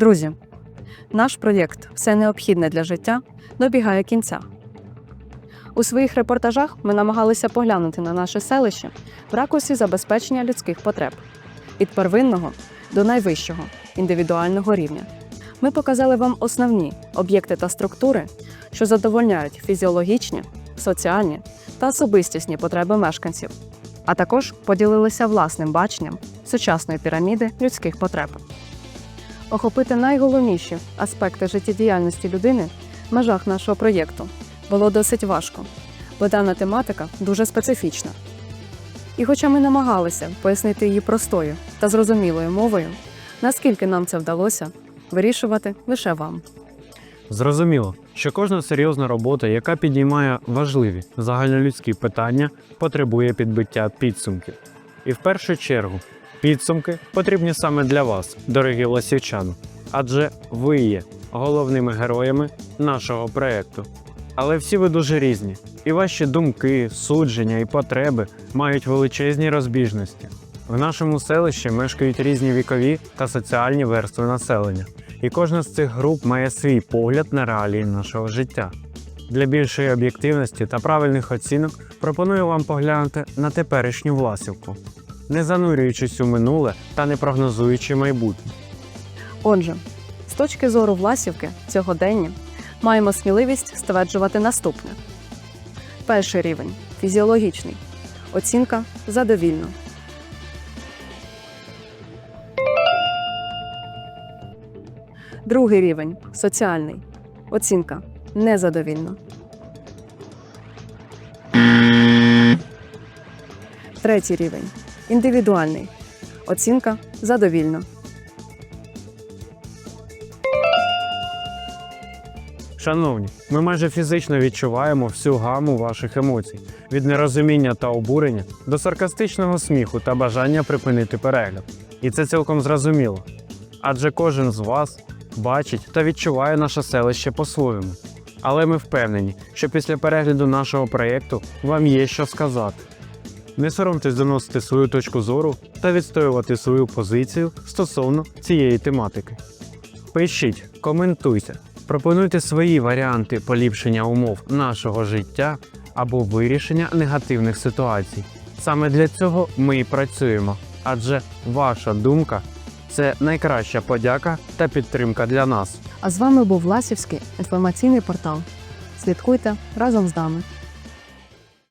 Друзі, наш проєкт Все необхідне для життя добігає кінця. У своїх репортажах ми намагалися поглянути на наше селище в ракурсі забезпечення людських потреб від первинного до найвищого індивідуального рівня. Ми показали вам основні об'єкти та структури, що задовольняють фізіологічні, соціальні та особистісні потреби мешканців, а також поділилися власним баченням сучасної піраміди людських потреб. Охопити найголовніші аспекти життєдіяльності людини в межах нашого проєкту було досить важко, бо дана тематика дуже специфічна. І хоча ми намагалися пояснити її простою та зрозумілою мовою, наскільки нам це вдалося, вирішувати лише вам. Зрозуміло, що кожна серйозна робота, яка підіймає важливі загальнолюдські питання, потребує підбиття підсумків. І в першу чергу підсумки потрібні саме для вас, дорогі ласівчани, адже ви є головними героями нашого проекту. Але всі ви дуже різні, і ваші думки, судження і потреби мають величезні розбіжності. В нашому селищі мешкають різні вікові та соціальні верстви населення, і кожна з цих груп має свій погляд на реалії нашого життя. Для більшої об'єктивності та правильних оцінок пропоную вам поглянути на теперішню Власівку, не занурюючись у минуле та не прогнозуючи майбутнє. Отже, з точки зору Власівки сьогодення маємо сміливість стверджувати наступне: перший рівень фізіологічний, оцінка задовільно. Другий рівень соціальний, оцінка незадовільно. Третій рівень індивідуальний, оцінка задовільно. Шановні, ми майже фізично відчуваємо всю гаму ваших емоцій від нерозуміння та обурення до саркастичного сміху та бажання припинити перегляд. І це цілком зрозуміло. Адже кожен з вас бачить та відчуває наше селище по-своєму. Але ми впевнені, що після перегляду нашого проєкту вам є що сказати. Не соромтесь доносити свою точку зору та відстоювати свою позицію стосовно цієї тематики. Пишіть, коментуйте, пропонуйте свої варіанти поліпшення умов нашого життя або вирішення негативних ситуацій. Саме для цього ми і працюємо, адже ваша думка це найкраща подяка та підтримка для нас. А з вами був Ласівський інформаційний портал. Слідкуйте разом з нами.